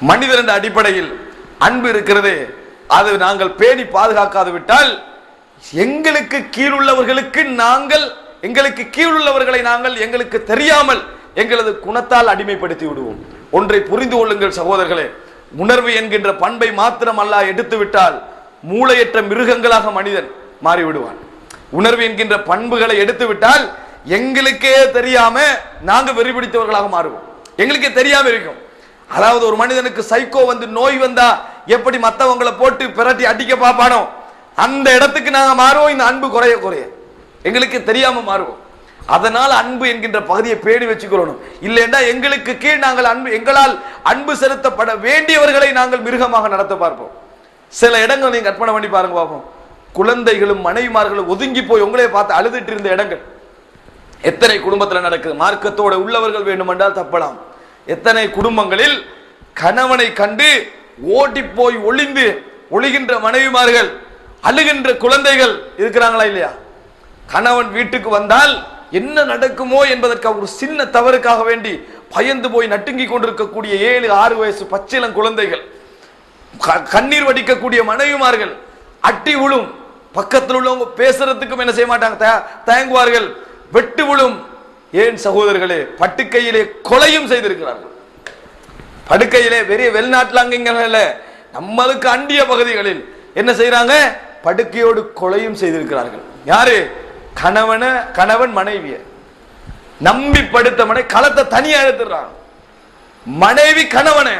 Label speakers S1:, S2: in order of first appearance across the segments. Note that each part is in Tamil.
S1: மனிதர் என்ற அடிப்படையில் அன்பு இருக்கிறது அது நாங்கள் பேணி பாதுகாக்காது விட்டால் எங்களுக்கு கீழுள்ளவர்களுக்கு நாங்கள் எங்களுக்கு கீழுள்ளவர்களை நாங்கள் எங்களுக்கு தெரியாமல் எங்களது குணத்தால் அடிமைப்படுத்தி விடுவோம். ஒன்றை புரிந்து கொள்ளுங்கள் சகோதரர்களே உணர்வு என்கின்ற பண்பை மாத்திரம் அல்லாஹ் எடுத்து விட்டால் மூளையற்ற மிருகங்களாக மனிதன் மாறிவிடுவான். உணர்வு என்கின்ற பண்புகளை எடுத்து விட்டால் எங்களுக்கே தெரியாம நாங்க வெறி பிடித்தவர்களாக மாறுவோம். எங்களுக்கே தெரியாம இருக்கும். அதாவது ஒரு மனிதனுக்கு சைக்கோ வந்து நோய் வந்தா எப்படி மற்றவங்களை போட்டு பிரட்டி அடிக்க பார்ப்பானோ? அந்த இடத்துக்கு நாங்கள் மாறுவோம் இந்த அன்பு குறைய குறைய. எங்களுக்கு தெரியாம மாறுவோம். அதனால் அன்பு என்கின்ற பகுதியை பேணி வச்சுக்கொள்ளணும். இல்லைன்னா எங்களுக்கு கீழ் நாங்கள் அன்பு எங்களால் அன்பு செலுத்தப்பட வேண்டியவர்களை நாங்கள் மிருகமாக நடத்த பார்ப்போம். சில இடங்கள் நீங்க கற்பனை பண்ணி பாருங்க பார்ப்போம் குழந்தைகளும் மனைவிமார்களும் ஒதுங்கி போய் உங்களே பார்த்து அழுதுட்டு இருந்த இடங்கள். எத்தனை குடும்பத்தில் நடக்குது? மார்க்கத்தோட உள்ளவர்கள் வேண்டுமென்றால் தப்பலாம். எத்தனை குடும்பங்களில் கணவனை கண்டு ஓடி போய் ஒளிந்து ஒளிகின்ற மனைவிமார்கள் அழுகின்ற குழந்தைகள் இருக்கிறாங்களா இல்லையா? கணவன் வீட்டுக்கு வந்தால் என்ன நடக்குமோ என்பதற்காக ஒரு சின்ன தவறுக்காக வேண்டி பயந்து போய் நட்டுங்கி கொண்டிருக்கக்கூடிய ஏழு ஆறு வயசு பச்சிலம் குழந்தைகள் க- கண்ணீர் வடிக்கக்கூடிய மனைவிமார்கள் அட்டி விழும். பக்கத்தில் உள்ளவங்க பேசுறதுக்கும் என்ன செய்ய மாட்டாங்க? தய- தயங்குவார்கள். வெட்டு விழும். ஏன் சகோதரர்களே பட்டுக்கையிலே கொலையும் செய்திருக்கிறார்கள். படுக்கையிலே பெரிய வெளிநாட்டில் அங்கங்கள நம்மளுக்கு அண்டிய பகுதிகளில் என்ன செய்யறாங்க படுக்கையோடு கொலையும் செய்திருக்கிறார்கள். யாரு? கணவன கணவன் மனைவிய. நம்பி படுத்தவனை களத்தை தனியா எடுத்துறான் மனைவி கணவனை.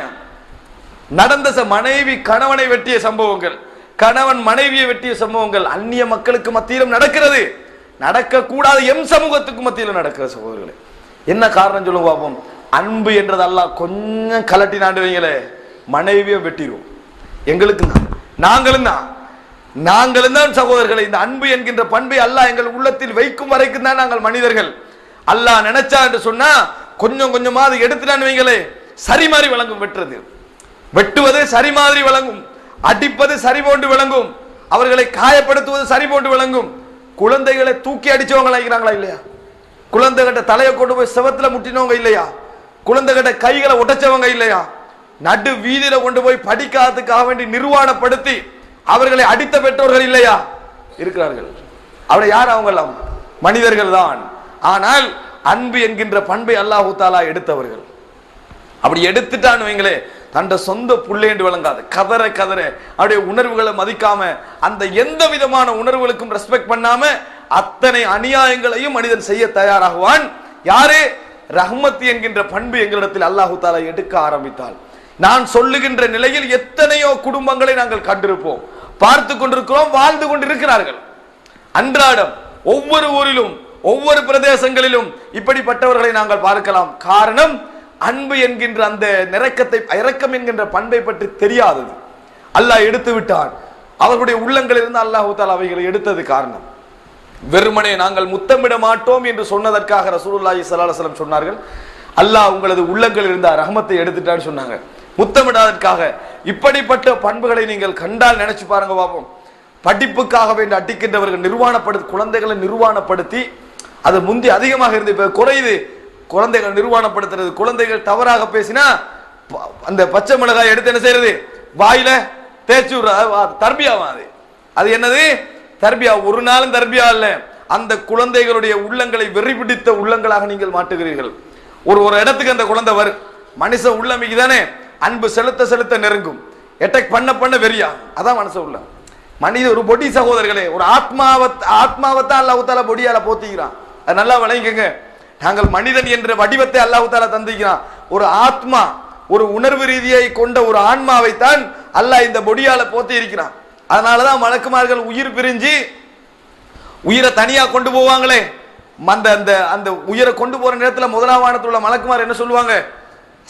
S1: நடந்த ச- மனைவி கணவனை வெட்டிய சம்பவங்கள். கணவன் மனைவியை வெட்டிய சம்பவங்கள் அந்நிய மக்களுக்கு மத்தியிலும் நடக்கிறது. நடக்கக்கூடாது எம் சமூகத்துக்கு மத்தியில் நடக்கிற சகோதரர்களே. என்ன காரணம் சொல்லுங்க பார்ப்போம் அன்பு என்றது அல்லாஹ் கொஞ்சம் கலட்டி நாண்டுவீங்களே மனைவியை வெட்டிடுவோம் எங்களுக்கு தான் நாங்களும் தான் நாங்களும் தான் சகோதரர்களை இந்த அன்பு என்கின்ற பண்பை அல்லாஹ் எங்கள் உள்ளத்தில் வைக்கும் வரைக்கும் தான் நாங்கள் மனிதர்கள். அல்லாஹ் நினைச்சா என்று சொன்னா கொஞ்சம் கொஞ்சமா அதை எடுத்துட்டான்னு வைங்களே சரி மாதிரி விளங்கும் வெட்டுறது. வெட்டுவது சரி மாதிரி விளங்கும். அடிப்பது சரி போன்று விளங்கும். அவர்களை காயப்படுத்துவது சரி போன்று விளங்கும். குழந்தைகளை தூக்கி அடிச்சவங்க இருக்கிறாங்களா இல்லையா? குழந்தைகிட்ட தலையை கொண்டு போய் செவத்துல முட்டினவங்க இல்லையா? குழந்தைகிட்ட கைகளை உடைச்சவங்க இல்லையா? நடு வீதியில கொண்டு போய் படிக்காததுக்காக வேண்டி நிர்வாணப்படுத்தி அவர்களை அடித்த பெற்றோர்கள் இல்லையா? இருக்கிறார்கள். அவரை யார் அவங்கெல்லாம்? மனிதர்கள் தான். ஆனால் அன்பு என்கின்ற பண்பை அல்லாஹூ தாலா எடுத்தவர்கள். அப்படி எடுத்துட்டான்னு வைங்களே தண்ட சொந்த புள்ளேண்டு விளங்காது. கதற கதற. அப்படியே உணர்வுகளை மதிக்காம அந்த எந்த விதமான உணர்வுகளுக்கும் ரெஸ்பெக்ட் பண்ணாம அத்தனை அநியாயங்களையும் மனிதன் செய்ய தயாராகுவான். யாரு? ரஹ்மத் என்கின்ற பண்பு எங்களிடத்தில் அல்லாஹு தாலா எடுக்க ஆரம்பித்தால் நான் சொல்லுகின்ற நிலையில் எத்தனையோ குடும்பங்களை நாங்கள் கண்டிருப்போம். பார்த்து கொண்டிருக்கிறோம் வாழ்ந்து கொண்டிருக்கிறார்கள். அன்றாடம் ஒவ்வொரு ஊரிலும் ஒவ்வொரு பிரதேசங்களிலும் இப்படிப்பட்டவர்களை நாங்கள் பார்க்கலாம். காரணம் அன்பு என்கின்ற அந்த நிறக்கத்தை இரக்கம் என்கின்ற பண்பை பற்றி தெரியாதது. அல்லாஹ் எடுத்து விட்டான். அவர்களுடைய உள்ளங்களிலிருந்து அல்லாஹு தால் அவைகளை எடுத்தது காரணம். வெறுமனே நாங்கள் முத்தமிட மாட்டோம் என்று சொன்னதற்காக ரசூலுல்லாஹி சல்லாஹலம் சொன்னார்கள். அல்லாஹ் உங்களது உள்ளங்கள் இருந்த ரஹமத்தை எடுத்துட்டான்னு சொன்னாங்க. முத்தமிடாதற்காக இப்படிப்பட்ட பண்புகளை நீங்கள் கண்டால் நினைச்சு பாருங்க பாப்போம். படிப்புக்காக வேண்டி அட்டிக்கின்றவர்கள் நிர்வாணப்படுத்தி குழந்தைகளை நிர்வாணப்படுத்தி அது முந்தி அதிகமாக இருந்து இப்போ குறையுது. குழந்தைகள் நிர்வாணப்படுத்துறது குழந்தைகள் தவறாக பேசினா ப- அந்த பச்சை மிளகாய் எடுத்து என்ன செய்யறது? வாயில தேய்ச்சி விடுற தர்பியாவா அது. அது என்னது? தர்பியா ஒரு நாளும் தர்பியா இல்ல. அந்த குழந்தைகளுடைய உள்ளங்களை வெறி பிடித்த உள்ளங்களாக நீங்கள் மாட்டுகிறீர்கள். ஒரு ஒரு இடத்துக்கு அந்த குழந்தை வரும் மனுஷ உள்ளமைக்கு தானே? அன்பு செலுத்த செலுத்த நெருங்கும். எட்டக் பண்ண பண்ண வெறியா அதான் மனச உள்ள. மனித ஒரு பொடி சகோதரர்களே ஒரு ஆத்மாவத் ஆத்மாவத்தான் அல்லாவுத்தால பொடியால போத்திக்கிறான். அது நல்லா விளங்கிக்கங்க. நாங்கள் மனிதன் என்ற வடிவத்தை அல்லாஹு தாலா தந்திக்கிறான் ஒரு ஆத்மா ஒரு உணர்வு ரீதியை கொண்ட ஒரு ஆன்மாவைத்தான் அல்லாஹ் இந்த பொடியால போத்தி இருக்கிறான். அதனாலதான் மலக்குமார்கள் உயிர் பிரிஞ்சு உயிரை தனியா கொண்டு போவாங்களே. அந்த அந்த அந்த உயிரை கொண்டு போற நேரத்தில் முதலாம் உள்ள மலக்குமார் என்ன சொல்லுவாங்க?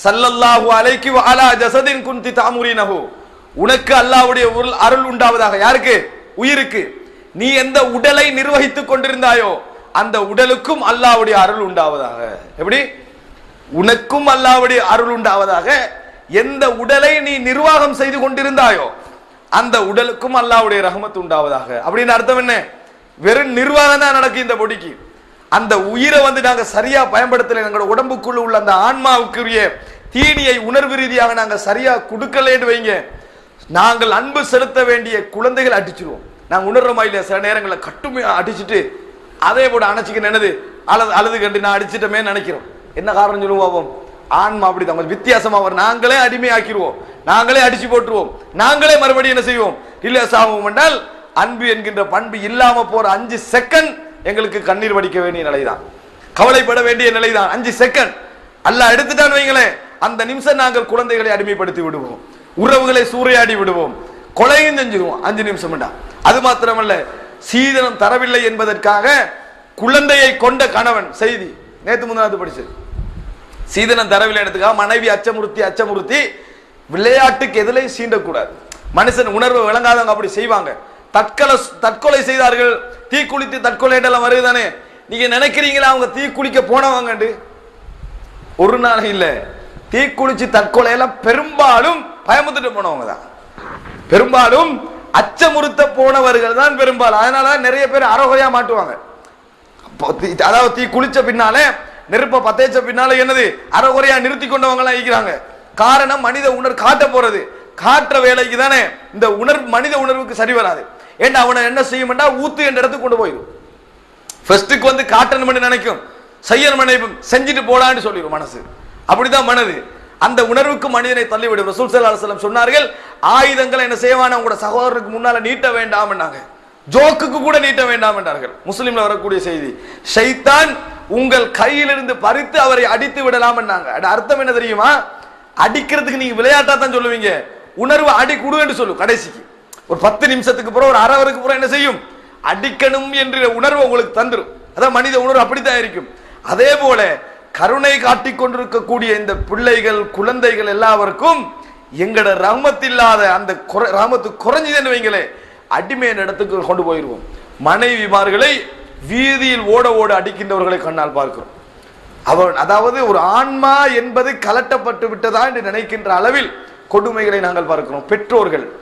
S1: சல்லல்லாஹு அலைக்கு அலா ஜசதின் குந்தி தாமுரினஹு. உனக்கு அல்லாஹ்வுடைய உருள்- அருள் உண்டாவதாக. யாருக்கு? உயிருக்கு. நீ எந்த உடலை நிர்வகித்துக் கொண்டிருந்தாயோ அந்த உடலுக்கும் அல்லாவுடைய அருள் உண்டாவதாக. எப்படி? உனக்கும் அல்லாவுடைய அருள் உண்டாவதாக. எந்த உடலை நீ நிர்வாகம் செய்து கொண்டிருந்தாயோ அந்த உடலுக்கும் அல்லாவுடைய ரகமத்து உண்டாவதாக. அப்படின்னு அர்த்தம் என்ன? வெறும் நிர்வாகம் தான் நடக்கும் இந்த பொடிக்கு. அந்த உயிரை வந்து நாங்க சரியா பயன்படுத்தல. எங்களோட உடம்புக்குள்ள உள்ள அந்த ஆன்மாவுக்குரிய தீனியை உணர்வு ரீதியாக நாங்க சரியா கொடுக்கலேன்னு வைங்க. நாங்கள் அன்பு செலுத்த வேண்டிய குழந்தைகள் அடிச்சிருவோம். நாங்க உணர்றோமா இல்லையா? சில நேரங்களில் கட்டுமையா அடிச்சுட்டு அதே போட அணைச்சிக்க என்னது? அழுது அழுது கண்டு நான் அடிச்சிட்டமே நினைக்கிறோம். என்ன காரணம் சொல்லுவோம் ஆன்மா அப்படி தான் வித்தியாசமா வரும். நாங்களே அடிமையாக்கிடுவோம். நாங்களே அடிச்சு போட்டுருவோம். நாங்களே மறுபடியும் என்ன செய்வோம்? இல்லை சாவோம் என்றால் அன்பு என்கின்ற பண்பு இல்லாம போற அஞ்சு செகண்ட் எங்களுக்கு கண்ணீர் வடிக்க வேண்டிய நிலைதான். கவலைப்பட வேண்டிய நிலைதான். அஞ்சு செகண்ட் அல்ல எடுத்துட்டான்னு வைங்களேன். அந்த நிமிஷம் நாங்கள் குழந்தைகளை அடிமைப்படுத்தி விடுவோம். உறவுகளை சூறையாடி விடுவோம். கொலையும் செஞ்சிருவோம். அஞ்சு நிமிஷம் அது மாத்திரமல்ல. சீதனம் தரவில்லை என்பதற்காக குழந்தையை கொண்ட கணவன். செய்தி. நேத்து முந்தானது படிச்சது. சீதனம் தரவில்லை எடுத்துக்காக மனைவி அச்சமுறுத்தி அச்சமுறுத்தி விளையாட்டுக்கு எதுலையும் சீண்டக்கூடாது. மனுஷன் உணர்வு விளங்காதவங்க அப்படி செய்வாங்க. தற்கொலை தற்கொலை செய்தார்கள். தீ குளித்து தற்கொலை எல்லாம் வருதுதானே. நீங்க நினைக்கிறீங்களா அவங்க தீ குளிக்க போனவங்கண்டு? ஒரு நாள் இல்ல. தீ குளிச்சு தற்கொலை எல்லாம் பெரும்பாலும் பயமுத்துட்டு போனவங்க தான் பெரும்பாலும் அச்சமுறுத்த போனவர்கள் தான் பெரும்பாலும். அதனால நிறைய பேர் அரோகையா மாட்டுவாங்க. அதாவது தீ குளிச்ச பின்னாலே நெருப்ப பத்தேச்ச பின்னால என்னது? அறகுறையா நிறுத்தி கொண்டவங்க எல்லாம் இருக்கிறாங்க. காரணம் மனித உணர்வு காட்ட போறது. காட்டுற வேலைக்கு தானே இந்த உணர்வு மனித உணர்வுக்கு சரி வராது. ஏன்னா அவனை என்ன செய்யும்டா ஊத்து என்ற இடத்துக்கு கொண்டு போயிடும் ஃபர்ஸ்ட்டுக்கு வந்து காட்டணும் நினைக்கும். செய்யணும் நினைப்பும். செஞ்சுட்டு போடான்னு சொல்லிடும் மனசு. அப்படிதான் மனது. அந்த உணர்வுக்கு மனிதனை தள்ளிவிடும். ரசூல் சல்லா சொன்னார்கள் ஆயுதங்களை என்ன செய்வான உங்களோட சகோதரருக்கு முன்னால நீட்ட வேண்டாமன்னாங்க ஜோக்குக்கு கூட நீட்ட வேண்டாம் என்றார்கள். முஸ்லீம்ல வரக்கூடிய செய்தி ஷைத்தான் உங்கள் கையிலிருந்து பறித்து அவரை அடித்து விடலாம் என்னாங்க. அர்த்தம் என்ன தெரியுமா? அடிக்கிறதுக்கு நீங்க விளையாட்டா தான் சொல்லுவீங்க. உணர்வு அடி குடுன்னு சொல்லும் கடைசிக்கு. ஒரு பத்து நிமிஷத்துக்கு பிறகு ஒரு அரை அவருக்கு பிறகு என்ன செய்யும்? அடிக்கணும் என்ற உணர்வு உங்களுக்கு தந்துடும் அதான் மனித உணர்வு அப்படித்தான் இருக்கும். அதே போல கருணை காட்டிக் கொண்டிருக்கக்கூடிய இந்த பிள்ளைகள் குழந்தைகள் எல்லாருக்கும் எங்கட ரஹமத்தில்லாத அந்த குறை- ரஹமத்து குறைஞ்சதுன்னு வைங்களே அடிமையின் இடத்துக்கு கொண்டு போயிடுவோம் மனைவிமார்களை வீதியில் ஓட ஓட அடிக்கின்றவர்களை கண்ணால் பார்க்கிறோம். அவன் அதாவது ஒரு ஆன்மா என்பது கலட்டப்பட்டு விட்டதா என்று நினைக்கின்ற அளவில் கொடுமைகளை நாங்கள் பார்க்கிறோம். பெற்றோர்கள்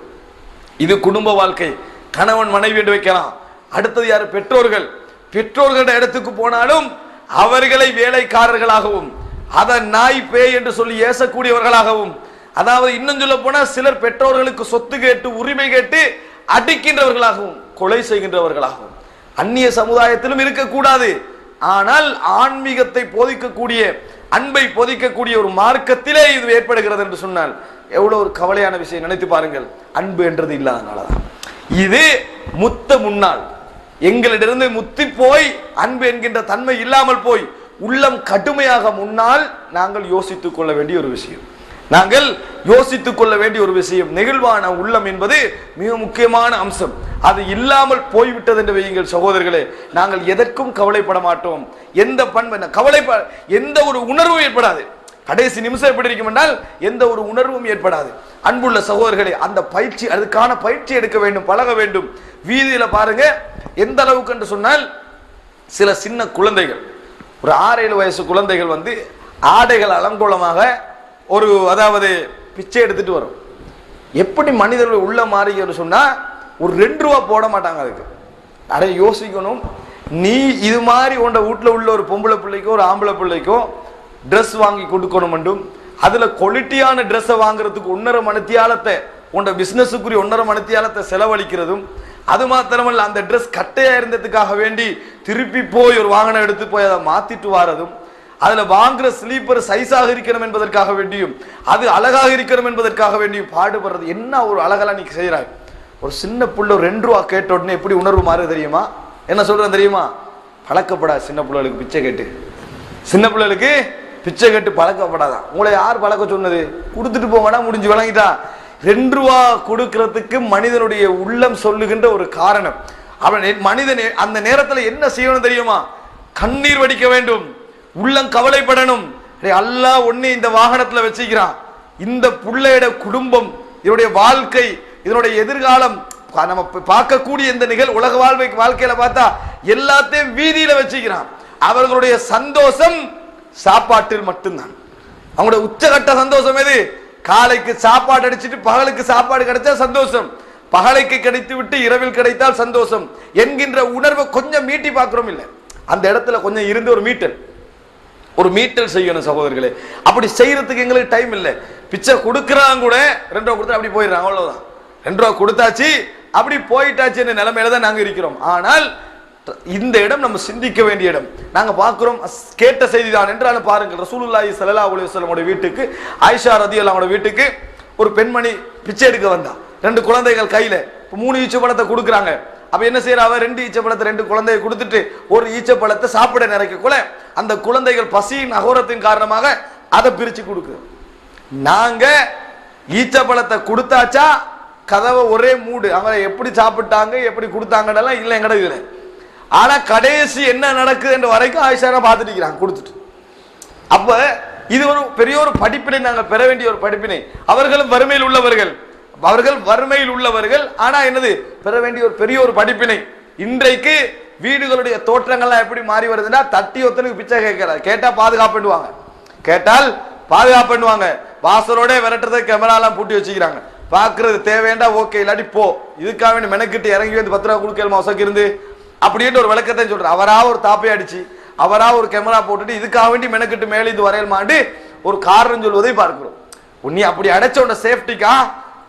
S1: இது குடும்ப வாழ்க்கை. கணவன் மனைவி என்று வைக்கலாம். அடுத்தது யார்? பெற்றோர்கள். பெற்றோர்களிட இடத்துக்கு போனாலும் அவர்களை வேலைக்காரர்களாகவும் அதை நாய் பேய் என்று சொல்லி ஏசக்கூடியவர்களாகவும் அதாவது இன்னும் சொல்ல போனா சிலர் பெற்றோர்களுக்கு சொத்து கேட்டு உரிமை கேட்டு அடிக்கின்றவர்களாகவும் கொலை செய்கின்றவர்களாகவும். அந்நிய சமுதாயத்திலும் இருக்கக்கூடாது. ஆனால் ஆன்மீகத்தை போதிக்கக்கூடிய அன்பை போதிக்கக்கூடிய ஒரு மார்க்கத்திலே இது ஏற்படுகிறது என்று சொன்னால் எவ்வளவு ஒரு கவலையான விஷயம். நினைத்து பாருங்கள் அன்பு என்றது இல்லாதனாலதான். இது முத்த முன்னாள் எங்களிடமிருந்து முத்தி போய் அன்பு என்கின்ற தன்மை இல்லாமல் போய் உள்ளம் கடுமையாக முன்னால் நாங்கள் யோசித்துக் கொள்ள வேண்டிய ஒரு விஷயம். நாங்கள் யோசித்துக் கொள்ள வேண்டிய ஒரு விஷயம். நெகிழ்வான உள்ளம் என்பது மிக முக்கியமான அம்சம். அது இல்லாமல் போய்விட்டது என்று வையுங்கள் சகோதரர்களே. நாங்கள் எதற்கும் கவலைப்பட மாட்டோம். எந்த பண்பு கவலை எந்த ஒரு உணர்வும் ஏற்படாது. கடைசி நிமிஷம் எப்படி இருக்கும் என்றால் எந்த ஒரு உணர்வும் ஏற்படாது. அன்புள்ள சகோதரர்களே அந்த பயிற்சி அதுக்கான பயிற்சி எடுக்க வேண்டும் பழக வேண்டும். வீதியில பாருங்க எந்த அளவுக்கு என்று சொன்னால் சில சின்ன குழந்தைகள் ஒரு ஆறு ஏழு வயசு குழந்தைகள் வந்து ஆடைகள் அலங்கோலமாக ஒரு அதாவது பிச்சை எடுத்துட்டு வரும். எப்படி மனிதர்கள் உள்ள மாறிக்கன்னு சொன்னால் ஒரு ரெண்டு ரூபா போட மாட்டாங்க அதுக்கு. அதை யோசிக்கணும். நீ இது மாதிரி உண்ட வீட்டில் உள்ள ஒரு பொம்பளை பிள்ளைக்கோ ஒரு ஆம்பளை பிள்ளைக்கோ ட்ரெஸ் வாங்கி கொடுக்கணும் என்றும் குவாலிட்டியான ட்ரெஸ்ஸை வாங்குறதுக்கு ஒன்றரை மணித்தியாலத்தை உண்ட பிஸ்னஸுக்குரிய ஒன்றரை மணித்தியாலத்தை செலவழிக்கிறதும் அது மாத்திரமல்ல அந்த ட்ரெஸ் கட்டையாக இருந்ததுக்காக வேண்டி திருப்பி போய் ஒரு வாகனம் எடுத்து போய் அதை மாற்றிட்டு வாரதும் அதுல வாங்குற ஸ்லீப்பர் சைஸாக இருக்கணும் என்பதற்காக வேண்டியும் அது அழகாக இருக்கணும் என்பதற்காக வேண்டியும் பாடுபடுறது. என்ன ஒரு அழகெல்லாம் நீ செய்யறாய் ஒரு சின்ன புள்ள ஒரு ரெண்டு ரூபா கேட்ட உடனே எப்படி உணர்வு மாறுது தெரியுமா? என்ன சொல்றேன் தெரியுமா? பழக்கப்படாது சின்ன பிள்ளைகளுக்கு பிச்சை கேட்டு. சின்ன பிள்ளைகளுக்கு பிச்சை கேட்டு பழக்கப்படாதான் உங்களை யார் பழக்க சொன்னது? கொடுத்துட்டு போங்கடா முடிஞ்சு விளங்கிட்டா ரெண்டு ரூபா கொடுக்கறதுக்கு மனிதனுடைய உள்ளம் சொல்லுகின்ற ஒரு காரணம். அவன் நே- மனிதன் அந்த நேரத்தில் என்ன செய்யணும் தெரியுமா? கண்ணீர் வடிக்க வேண்டும். உள்ளம் கவலைப்படணும். டேய், அல்லாஹ் ஒண்ணு இந்த வாகனத்துல வச்சுக்கிறான். இந்த பிள்ளையோட குடும்பம் இதனுடைய வாழ்க்கை இதனுடைய எதிர்காலம் நம்ம பார்க்கக்கூடிய இந்த நிகழ் உலக வாழ்வை வாழ்க்கையில பார்த்தா எல்லாத்தையும் வீதியில வச்சுக்கிறான். அவர்களுடைய சந்தோஷம் சாப்பாட்டில் மட்டும்தான். அவங்களுடைய உச்சகட்ட சந்தோஷம் எது? காலைக்கு சாப்பாடு அடிச்சிட்டு பகலுக்கு சாப்பாடு கிடைச்சா சந்தோஷம். பகலைக்கு கிடைத்து விட்டு இரவில் கிடைத்தால் சந்தோஷம். என்கின்ற உணர்வை கொஞ்சம் மீட்டி பார்க்கிறோம் இல்லை. அந்த இடத்துல கொஞ்சம் இருந்து ஒரு மீட்டல். ஒரு மீட்டல் செய்யணும் சகோதரர்களே. அப்படி செய்யறதுக்கு எங்களுக்கு டைம் இல்லை. பிச்சை கொடுக்குறாங்க கூட ரெண்டு ரூபா கொடுத்து அப்படி போயிடுறாங்க அவ்வளோதான் ரெண்டு ரூபா கொடுத்தாச்சு அப்படி போயிட்டாச்சு என்ற நிலைமையில தான் நாங்கள் இருக்கிறோம். ஆனால் இந்த இடம் நம்ம சிந்திக்க வேண்டிய இடம். நாங்கள் பார்க்குறோம் அஸ்- கேட்ட செய்தி தான் என்றாலும் பாருங்கள் ரசூலுல்லாஹி ஸல்லல்லாஹு அலி வஸ்லமோட வீட்டுக்கு ஆயிஷா ரதியல்லாஹோட வீட்டுக்கு ஒரு பெண்மணி பிச்சை எடுக்க வந்தா. ரெண்டு குழந்தைகள் கையில் இப்போ மூணு ஈச்ச படத்தை கொடுக்குறாங்க. அப்ப என்ன செய்யற? அவ ரெண்டு ஈச்சப்பழத்தை ரெண்டு குழந்தையை கொடுத்துட்டு ஒரு ஈச்சப்பழத்தை சாப்பிட நிறைக்கக்குள்ள அந்த குழந்தைகள் பசியின் அகோரத்தின் காரணமாக அதை பிரிச்சு கொடுக்கு நாங்க ஈச்சப்பழத்தை கொடுத்தாச்சா? கதவை ஒரே மூடு. அவரை எப்படி சாப்பிட்டாங்க எப்படி கொடுத்தாங்கன்னெல்லாம் இல்லை எங்கட இதுல ஆனா கடைசி என்ன நடக்குதுன்ற வரைக்கும் ஆயிஷாரா பார்த்துட்டு இருக்கிறாங்க கொடுத்துட்டு. அப்ப இது ஒரு பெரிய ஒரு படிப்பினை நாங்கள் பெற வேண்டிய ஒரு படிப்பினை. அவர்களும் வறுமையில் உள்ளவர்கள். அவர்கள் வறுமையில் உள்ளவர்கள். ஆனா என்னது? பெற வேண்டிய ஒரு பெரிய ஒரு படிப்பினை. இன்றைக்கு வீடுகளுடைய தோற்றங்கள்லாம் எப்படி மாறி வருதுன்னா தட்டி ஒத்தனுக்கு பிச்சை கேட்கிறார் கேட்டா பாதுகாப்புடுவாங்க கேட்டால் பாதுகாப்பு பண்ணுவாங்க வாசலோட விரட்டுறதை கேமராலாம் பூட்டி வச்சுக்கிறாங்க. பார்க்கறது தேவையாண்டா ஓகே இல்லாட்டி போ. இதுக்காக வேண்டி மெனக்கிட்டு இறங்கி வந்து பத்து ரூபா கொடுக்கலாமா வசக்கு இருந்து அப்படின்ட்டு ஒரு விளக்கத்தை சொல்கிறேன் அவராக ஒரு தாப்பை அடிச்சு அவராக ஒரு கேமரா போட்டுட்டு இதுக்காக வேண்டி மெனக்கிட்டு மேலே இது வரையல்மாண்டு ஒரு காரணம் சொல்வதை பார்க்கிறோம். உன்னி அப்படி அடைச்ச உன சேஃப்டிக்கா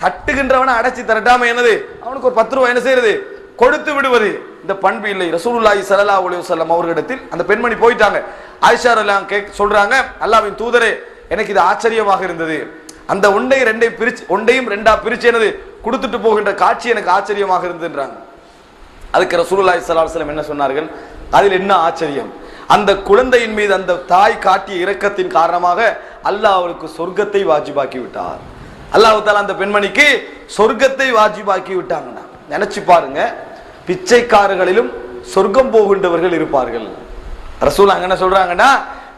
S1: தட்டுகின்றவனை அடைச்சி திரட்டாம என்னது? அவனுக்கு ஒரு பத்து ரூபாய் என்ன செய்யறது? கொடுத்து விடுவது. இந்த பண்பு இல்லை. ரசூலுல்லாஹி ஸல்லல்லாஹு அலைஹி வஸல்லம் அவர்களிடத்தில் அந்த பெண்மணி போயிட்டாங்க. ஆயிஷா எல்லாம் கேக் சொல்றாங்க அல்லாஹ்வின் தூதரே எனக்கு இது ஆச்சரியமாக இருந்தது. அந்த ஒன்றை ரெண்டை பிரிச்சு ஒன்றையும் ரெண்டா பிரிச்சு என்னது? கொடுத்துட்டு போகின்ற காட்சி எனக்கு ஆச்சரியமாக இருந்ததுன்றாங்க. அதுக்கு ரசூலுல்லாஹி ஸல்லல்லாஹு அலைஹி என்ன சொன்னார்கள்? அதில் என்ன ஆச்சரியம்? அந்த குழந்தையின் மீது அந்த தாய் காட்டிய இரக்கத்தின் காரணமாக அல்லாஹ் அவருக்கு சொர்க்கத்தை வாஜிபாக்கி விட்டார். அல்லாஹால அந்த பெண்மணிக்கு சொர்க்கத்தை வாஜிபாக்கி விட்டாங்கண்ணா. நினைச்சு பாருங்க பிச்சைக்காரர்களிலும் சொர்க்கம் போகின்றவர்கள் இருப்பார்கள். ரசூல் அங்க என்ன சொல்றாங்கன்னா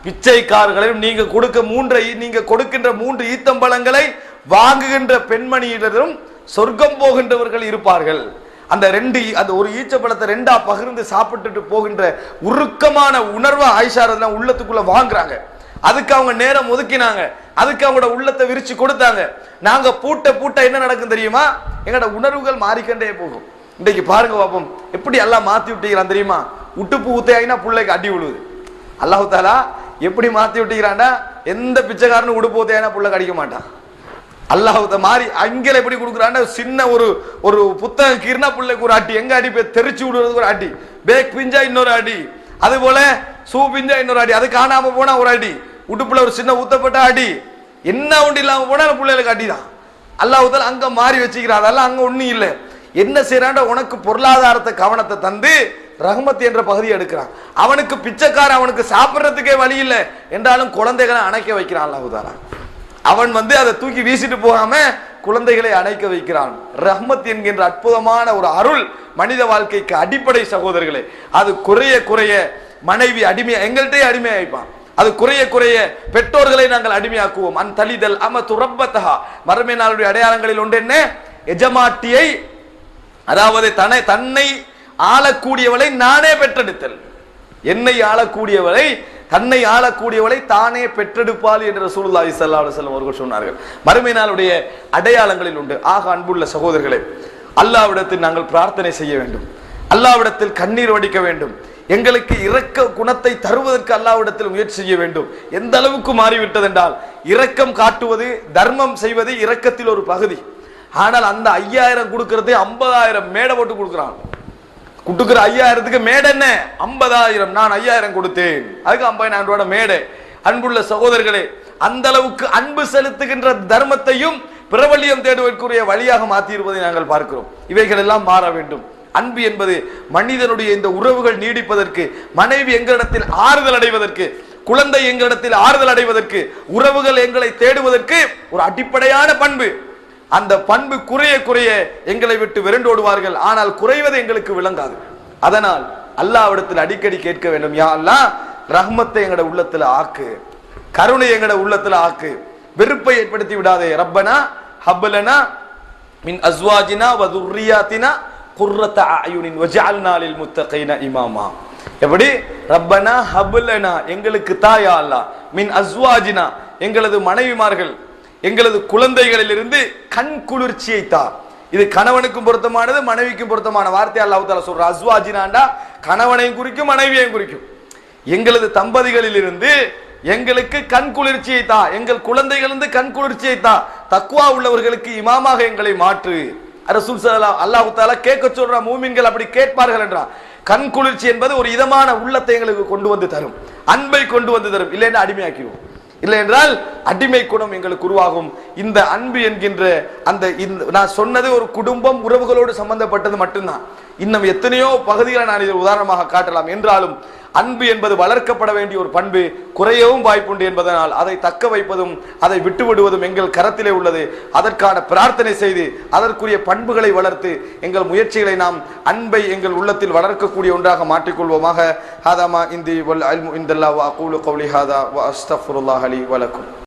S1: பிச்சைக்காரர்களிலும் நீங்க கொடுக்க மூன்றை நீங்க கொடுக்கின்ற மூன்று ஈத்தம்பழங்களை வாங்குகின்ற பெண்மணியினரும் சொர்க்கம் போகின்றவர்கள் இருப்பார்கள். அந்த ரெண்டு அந்த ஒரு ஈச்சப்பழத்தை ரெண்டா பகிர்ந்து சாப்பிட்டுட்டு போகின்ற உருக்கமான உணர்வை ஆயிஷாரதெல்லாம் உள்ளத்துக்குள்ள வாங்குறாங்க. அதுக்கு அவங்க நேரம் ஒதுக்கினாங்க. அதுக்கு அவங்களோட உள்ளத்தை விரிச்சு கொடுத்தாங்க. நாங்க பூட்ட பூட்ட என்ன நடக்கும் தெரியுமா? எங்களோட உணர்வுகள் மாறிக்கொண்டே போகும். இன்றைக்கு பாருங்க பாப்போம். எப்படி எல்லாம் மாத்தி விட்டீங்களாம் தெரியுமா? உட்டுப்பு ஊத்தையாயினா பிள்ளைக்கு அடி விழுவுது. அல்லாஹு தாலா எப்படி மாத்தி விட்டீங்களாண்டா எந்த பிச்சைக்காரனும் உடுப்பு ஊத்தையானா புள்ள கடிக்க மாட்டான். அல்லாஹ் மாறி அங்கே எப்படி கொடுக்குறான்னா சின்ன ஒரு ஒரு புத்தகம் கீர்னா பிள்ளைக்கு ஒரு அடி. எங்க அடி? போய் தெரிச்சு விடுறதுக்கு ஒரு அடி. பேக் பிஞ்சா இன்னொரு அடி. அது போல சூ பிஞ்சா இன்னொரு அடி. அது காணாம போனா ஒரு அடி. உடுப்புல ஒரு சின்ன ஊத்தப்பட்ட அடி. என்ன ஒன்று இல்லாம போனா பிள்ளைகளுக்கு அடி தான் அல்லாஹ் அங்க மாறி வச்சுக்கிறான். அதெல்லாம் அங்க ஒன்றும் இல்லை. என்ன செய்யறாண்ட உனக்கு பொருளாதாரத்தை கவனத்தை தந்து ரஹ்மத் என்ற பகுதியை எடுக்கிறான். அவனுக்கு பிச்சைக்கார அவனுக்கு சாப்பிடுறதுக்கே வழி இல்லை என்றாலும் குழந்தைகளை அணைக்க வைக்கிறான் அல்லாஹுதாரா அவன் வந்து அதை தூக்கி வீசிட்டு போகாம குழந்தைகளை அணைக்க வைக்கிறான். ரஹ்மத் என்கின்ற அற்புதமான ஒரு அருள் மனித வாழ்க்கைக்கு அடிப்படை சகோதரர்களே. அது குறைய குறைய மனைவி அடிமை எங்கள்கிட்டயே அடிமையாயிப்பான். அது குறைய குறைய பெற்றோர்களை நாங்கள் அடிமையாக்குவோம். அன் தலிதல் அம துரப்பத்தகா மறுமை நாளுடைய அடையாளங்களில் ஒன்று என்ன எஜமாட்டியை அதாவது தன்னை தன்னை ஆளக்கூடியவளை நானே பெற்றெடுத்தல். என்னை ஆளக்கூடியவளை தன்னை ஆளக்கூடியவளை தானே பெற்றெடுப்பாள் என்று ரசூலுல்லாஹி ஸல்லல்லாஹு அலைஹி வஸல்லம் அவர்கள் சொன்னார்கள். மறுமை நாளுடைய அடையாளங்களில் உண்டு. ஆக அன்புள்ள சகோதரர்களே அல்லாவிடத்தில் நாங்கள் பிரார்த்தனை செய்ய வேண்டும். அல்லாஹ்விடத்தில் கண்ணீர் வடிக்க வேண்டும். எங்களுக்கு இரக்க குணத்தை தருவதற்கு அல்லாவிடத்தில் முயற்சி செய்ய வேண்டும். எந்த அளவுக்கு மாறிவிட்டது என்றால் இரக்கம் காட்டுவது தர்மம் செய்வது இரக்கத்தில் ஒரு பகுதி. ஆனால் அந்த ஐயாயிரம் கொடுக்கறது ஐம்பதாயிரம் மேடை போட்டு கொடுக்குறான். கொடுக்குற ஐயாயிரத்துக்கு மேடை என்ன? ஐம்பதாயிரம். நான் ஐயாயிரம் கொடுத்தேன். அதுக்கு ஐம்பதாயிரம் ரூபாய் மேடை. அன்புள்ள சகோதரர்களே அந்த அளவுக்கு அன்பு செலுத்துகின்ற தர்மத்தையும் பிரபல்யம் தேடுவதற்குரிய வழியாக மாற்றியிருப்பதை நாங்கள் பார்க்கிறோம். இவைகள் எல்லாம் மாற வேண்டும். அன்பு என்பது மனிதனுடைய இந்த உறவுகள் நீடிப்பதற்கு மனைவி எங்களிடத்தில் ஆறுதல் அடைவதற்கு குழந்தை எங்களிடத்தில் ஆறுதல் அடைவதற்கு உறவுகள் எங்களை தேடுவதற்கு ஒரு அடிப்படையான பண்பு. அந்த பண்பு குறைய குறைய எங்களை விட்டு விரண்டோடுவார்கள். ஆனால் குறைவது எங்களுக்கு விளங்காது. அதனால் அல்லாவிடத்தில் அடிக்கடி கேட்க வேண்டும். யா ரஹ்மத்தை எங்கட உள்ளத்துல ஆக்கு. கருணை எங்கட உள்ளத்துல ஆக்கு. வெறுப்பை ஏற்படுத்தி விடாதே. ரப்பனா ஹப்பலனா மின் அஸ்வாஜினா வ குர்ரத்த ஆயுனின் வஜால் நாளில் முத்தகைன இமாமா. எப்படி? ரப்பனா ஹபுலனா எங்களுக்கு தாயா அல்லாஹ் மின் அஸ்வாஜினா எங்களது மனைவிமார்கள் எங்களது குழந்தைகளிலிருந்து கண் குளிர்ச்சியை தா. இது கணவனுக்கும் பொருத்தமானது மனைவிக்கும் பொருத்தமான வார்த்தை அல்லாஹ் தாலா சொல்ற. அஸ்வாஜினாண்டா கணவனையும் குறிக்கும் மனைவியையும் குறிக்கும். எங்களது தம்பதிகளிலிருந்து எங்களுக்கு கண் குளிர்ச்சியை தா. எங்கள் குழந்தைகளிருந்து கண் குளிர்ச்சியை தா. தக்குவா உள்ளவர்களுக்கு இமாமாக எங்களை மாற்று. ரசூல் ஸல்லல்லாஹு அல்லாஹு தாலா கேட்க சொல்ற மூமின்கள் அப்படி கேட்பார்கள் என்றான் கண் குளிர்ச்சி என்பது ஒரு இதமான உள்ளத்தை எங்களுக்கு கொண்டு வந்து தரும். அன்பை கொண்டு வந்து தரும். இல்லைன்னா அடிமையாக்கிவோம் இல்லை என்றால் அடிமை குணம் எங்களுக்கு உருவாகும். இந்த அன்பு என்கின்ற அந்த இந்த நான் சொன்னது ஒரு குடும்பம் உறவுகளோடு சம்பந்தப்பட்டது மட்டும்தான். இன்னும் எத்தனையோ பகுதிகளை நான் இதை உதாரணமாக காட்டலாம். என்றாலும் அன்பு என்பது வளர்க்கப்பட வேண்டிய ஒரு பண்பு குறையவும் வாய்ப்புண்டு என்பதனால் அதை தக்க வைப்பதும் அதை விட்டுவிடுவதும் எங்கள் கரத்திலே உள்ளது. அதற்கான பிரார்த்தனை செய்து அதற்குரிய பண்புகளை வளர்த்து எங்கள் முயற்சிகளை நாம் அன்பை எங்கள் உள்ளத்தில் வளர்க்கக்கூடிய ஒன்றாக மாற்றிக்கொள்வோமாக. ஹாதாமா இந்தி வல் அல் இந்தல்லா வா கூலு கௌலி ஹாதா வா அஸ்தஃபுருல்லாஹ் அலி வலக்கும்